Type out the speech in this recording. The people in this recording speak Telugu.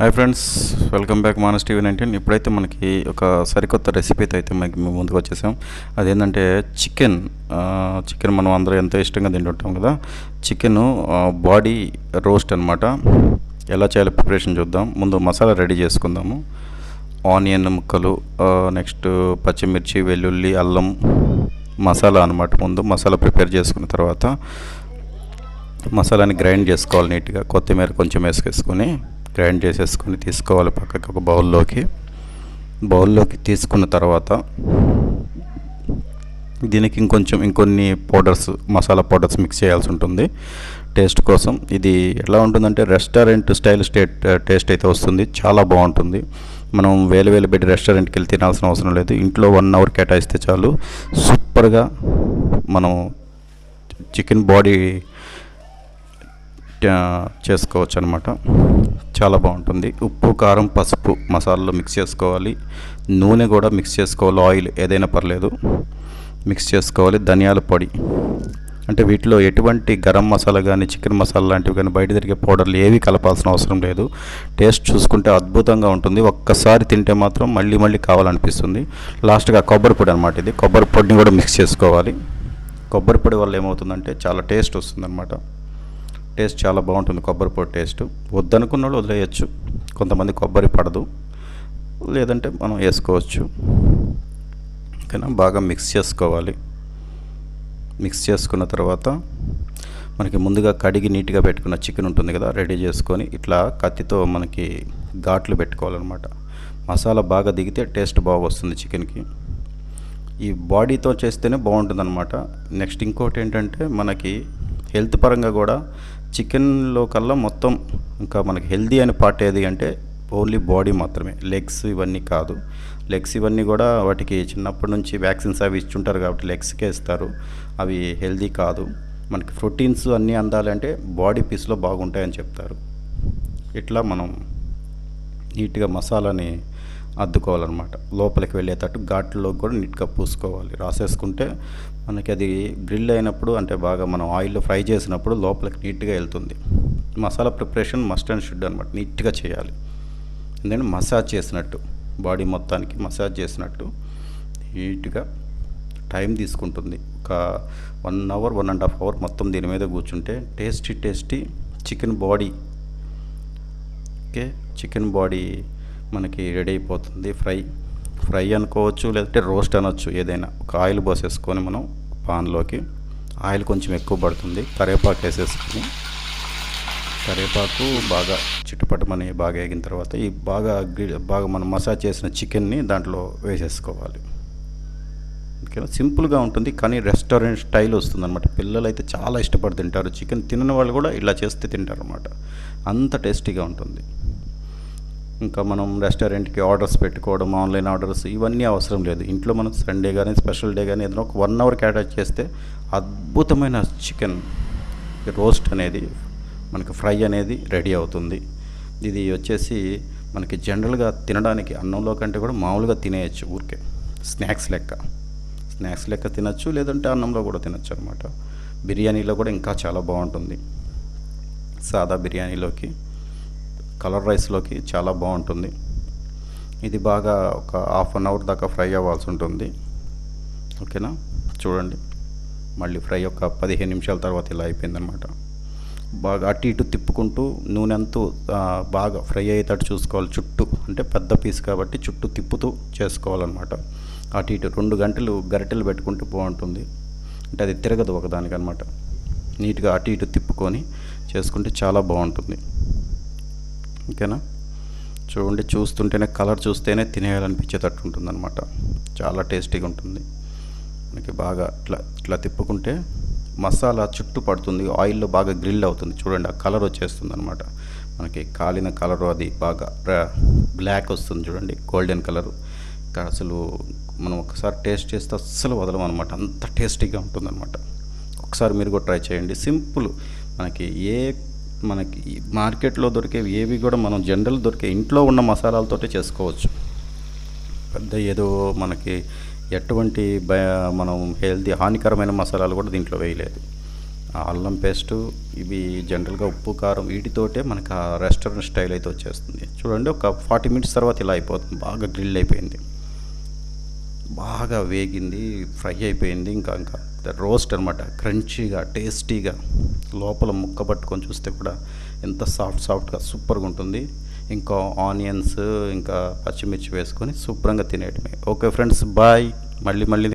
Hi friends welcome back Manas TV nineteen. ఇప్పుడైతే మనకి ఒక సరికొత్త రెసిపీతో అయితే మనకి మేము ముందుకు వచ్చేసాం. అదేంటంటే చికెన్ చికెన్ మనం అందరూ ఎంతో ఇష్టంగా తింటుంటాం కదా. చికెన్ బాడీ రోస్ట్ అనమాట ఎలా చేయాలో ప్రిపరేషన్ చూద్దాం. ముందు మసాలా రెడీ చేసుకుందాము. ఆనియన్ ముక్కలు నెక్స్ట్ పచ్చిమిర్చి వెల్లుల్లి అల్లం మసాలా అనమాట ముందు మసాలా ప్రిపేర్ చేసుకున్న తర్వాత మసాలాని గ్రైండ్ చేసుకోవాలి నీట్గా. కొత్తిమీర కొంచెం వేసుకేసుకొని గ్రైండ్ చేసేసుకొని తీసుకోవాలి పక్కకి ఒక బౌల్లోకి. బౌల్లోకి తీసుకున్న తర్వాత దీనికి ఇంకొంచెం ఇంకొన్ని పౌడర్స్ మసాలా పౌడర్స్ మిక్స్ చేయాల్సి ఉంటుంది. టేస్ట్ కోసం. ఇది ఎలా ఉంటుందంటే రెస్టారెంట్ స్టైల్ స్టేట్ టేస్ట్ అయితే వస్తుంది. చాలా బాగుంటుంది. మనం వేలు వేలు పెట్టి రెస్టారెంట్కి వెళ్ళి తినాల్సిన అవసరం లేదు. ఇంట్లో వన్ అవర్ కేటాయిస్తే చాలు. సూపర్గా మనం చికెన్ బాడీ చేసుకోవచ్చు అనమాట చాలా బాగుంటుంది. ఉప్పు కారం పసుపు మసాలాలో మిక్స్ చేసుకోవాలి. నూనె కూడా మిక్స్ చేసుకోవాలి. ఆయిల్ ఏదైనా పర్లేదు. మిక్స్ చేసుకోవాలి. ధనియాల పొడి. అంటే వీటిలో ఎటువంటి గరం మసాలా కానీ చికెన్ మసాలా లాంటివి కానీ బయట తిరిగే పౌడర్లు ఏవి కలపాల్సిన అవసరం లేదు. టేస్ట్ చూసుకుంటే అద్భుతంగా ఉంటుంది. ఒక్కసారి తింటే మాత్రం మళ్ళీ మళ్ళీ కావాలనిపిస్తుంది. లాస్ట్గా కొబ్బరి పొడి అనమాట ఇది. కొబ్బరి పొడిని కూడా మిక్స్ చేసుకోవాలి. కొబ్బరి పొడి వల్ల ఏమవుతుందంటే చాలా టేస్ట్ వస్తుందన్నమాట. టేస్ట్ చాలా బాగుంటుంది కొబ్బరి పొడి టేస్ట్. వద్దనుకున్న వాళ్ళు వదిలేయచ్చు. కొంతమంది కొబ్బరి పడదు. లేదంటే మనం వేసుకోవచ్చు. ఓకేనా? బాగా మిక్స్ చేసుకోవాలి. మిక్స్ చేసుకున్న తర్వాత మనకి ముందుగా కడిగి నీట్గా పెట్టుకున్న చికెన్ ఉంటుంది కదా రెడీ చేసుకొని ఇట్లా కత్తితో మనకి ఘాట్లు పెట్టుకోవాలన్నమాట. మసాలా బాగా దిగితే టేస్ట్ బాగా వస్తుంది చికెన్కి. ఈ బాడీతో చేస్తేనే బాగుంటుంది అనమాట నెక్స్ట్ ఇంకోటి ఏంటంటే మనకి హెల్త్ పరంగా కూడా చికెన్లో కల్లా మొత్తం ఇంకా మనకి హెల్దీ అనే పార్ట్ ఏది అంటే ఓన్లీ బాడీ మాత్రమే. లెగ్స్ ఇవన్నీ కాదు. లెగ్స్ ఇవన్నీ కూడా వాటికి చిన్నప్పటి నుంచి వ్యాక్సిన్స్ అవి ఇచ్చుంటారు కాబట్టి లెగ్స్కే ఇస్తారు. అవి హెల్దీ కాదు. మనకి ప్రోటీన్స్ అన్నీ అందాలంటే బాడీ పీస్లో బాగుంటాయని చెప్తారు. ఇట్లా మనం నీట్గా మసాలాని అద్దుకోవాలన్నమాట. లోపలికి వెళ్ళేటట్టు ఘాట్లో కూడా నీట్గా పూసుకోవాలి. రాసేసుకుంటే మనకి అది గ్రిల్ అయినప్పుడు అంటే బాగా మనం ఆయిల్లో ఫ్రై చేసినప్పుడు లోపలికి నీట్గా వెళ్తుంది. Masala preparation must and should అనమాట నీట్గా చేయాలి. ఎందుకంటే మసాజ్ చేసినట్టు బాడీ మొత్తానికి మసాజ్ చేసినట్టు నీట్గా టైం తీసుకుంటుంది. ఒక one hour one and half hour మొత్తం దీని మీద కూర్చుంటే tasty tasty chicken body. Okay? Chicken body మనకి రెడీ అయిపోతుంది. ఫ్రై ఫ్రై అనుకోవచ్చు లేదంటే రోస్ట్ అనొచ్చు ఏదైనా. ఒక ఆయిల్ పోసేసుకొని మనం పాన్లోకి. ఆయిల్ కొంచెం ఎక్కువ పడుతుంది. కరివేపాకు వేసేసుకొని. కరివేపాకు బాగా చిట్టుపట్టమని బాగా వేగిన తర్వాత ఈ బాగా బాగా మనం మసాజ్ చేసిన చికెన్ని దాంట్లో వేసేసుకోవాలి. ఓకేనా? సింపుల్గా ఉంటుంది కానీ రెస్టారెంట్ స్టైల్ వస్తుంది అనమాట పిల్లలు అయితే చాలా ఇష్టపడి తింటారు. చికెన్ తినని వాళ్ళు కూడా ఇలా చేస్తే తింటారు అనమాట అంత టేస్టీగా ఉంటుంది. ఇంకా మనం రెస్టారెంట్కి ఆర్డర్స్ పెట్టుకోవడం ఆన్లైన్ ఆర్డర్స్ ఇవన్నీ అవసరం లేదు. ఇంట్లో మనం సండే కానీ స్పెషల్ డే కానీ ఏదైనా ఒక వన్ అవర్ అటాచ్ చేస్తే అద్భుతమైన చికెన్ రోస్ట్ అనేది మనకి ఫ్రై అనేది రెడీ అవుతుంది. ఇది వచ్చేసి మనకి జనరల్గా తినడానికి అన్నంలో కంటే కూడా మామూలుగా తినేయచ్చు ఊరికే. స్నాక్స్ లెక్క. స్నాక్స్ లెక్క తినచ్చు లేదంటే అన్నంలో కూడా తినచ్చు అనమాట బిర్యానీలో కూడా ఇంకా చాలా బాగుంటుంది. సాదా బిర్యానీలోకి కలర్ రైస్లోకి చాలా బాగుంటుంది. ఇది బాగా ఒక హాఫ్ అన్ అవర్ దాకా ఫ్రై అవ్వాల్సి ఉంటుంది. ఓకేనా? చూడండి. మళ్ళీ ఫ్రై ఒక పదిహేను నిమిషాల తర్వాత ఇలా అయిపోయిందనమాట బాగా అటు ఇటు తిప్పుకుంటూ నూనె బాగా ఫ్రై అయ్యేటట్టు చూసుకోవాలి చుట్టూ. అంటే పెద్ద పీస్ కాబట్టి చుట్టూ తిప్పుతూ చేసుకోవాలన్నమాట. అటు ఇటు రెండు గంటలు గరిటెలు పెట్టుకుంటే బాగుంటుంది. అంటే అది తిరగదు ఒకదానికనమాట నీట్గా అటు ఇటు తిప్పుకొని చేసుకుంటే చాలా బాగుంటుంది. ఓకేనా? చూడండి చూస్తుంటేనే కలర్ చూస్తేనే తినేయాలనిపించేటట్టు ఉంటుంది అనమాట చాలా టేస్టీగా ఉంటుంది. మనకి బాగా ఇట్లా ఇట్లా తిప్పుకుంటే మసాలా చుట్టూ పడుతుంది ఆయిల్లో బాగా గ్రిల్ అవుతుంది. చూడండి ఆ కలర్ వచ్చేస్తుంది అనమాట మనకి కాలిన కలరు అది బాగా బ్లాక్ వస్తుంది చూడండి గోల్డెన్ కలరు. ఇంకా అసలు మనం ఒకసారి టేస్ట్ చేస్తే అస్సలు వదలం అనమాట అంత టేస్టీగా ఉంటుందన్నమాట. ఒకసారి మీరు కూడా ట్రై చేయండి. సింపుల్ మనకి ఏ మనకి మార్కెట్లో దొరికేవి ఏవి కూడా మనం జనరల్ దొరికే ఇంట్లో ఉన్న మసాలాలతోటే చేసుకోవచ్చు. పెద్ద ఏదో మనకి ఎటువంటి మనం హెల్తీ హానికరమైన మసాలాలు కూడా దీంట్లో వేయలేదు. ఆ అల్లం పేస్టు ఇవి జనరల్గా ఉప్పు కారం వీటితోటే మనకు ఆ రెస్టారెంట్ స్టైల్ అయితే వచ్చేస్తుంది. చూడండి ఒక ఫార్టీ మినిట్స్ తర్వాత ఇలా అయిపోతుంది. బాగా గ్రిల్ అయిపోయింది. బాగా వేగింది ఫ్రై అయిపోయింది ఇంకా ఇంకా. రోస్ట్ అనమాట క్రంచీగా టేస్టీగా లోపల ముక్క పట్టుకొని చూస్తే కూడా ఎంత సాఫ్ట్ సాఫ్ట్గా సూపర్గా ఉంటుంది. ఇంకా ఆనియన్స్ ఇంకా పచ్చిమిర్చి వేసుకొని శుభ్రంగా తినేయటమే. Okay friends bye. మళ్ళీ మళ్ళీ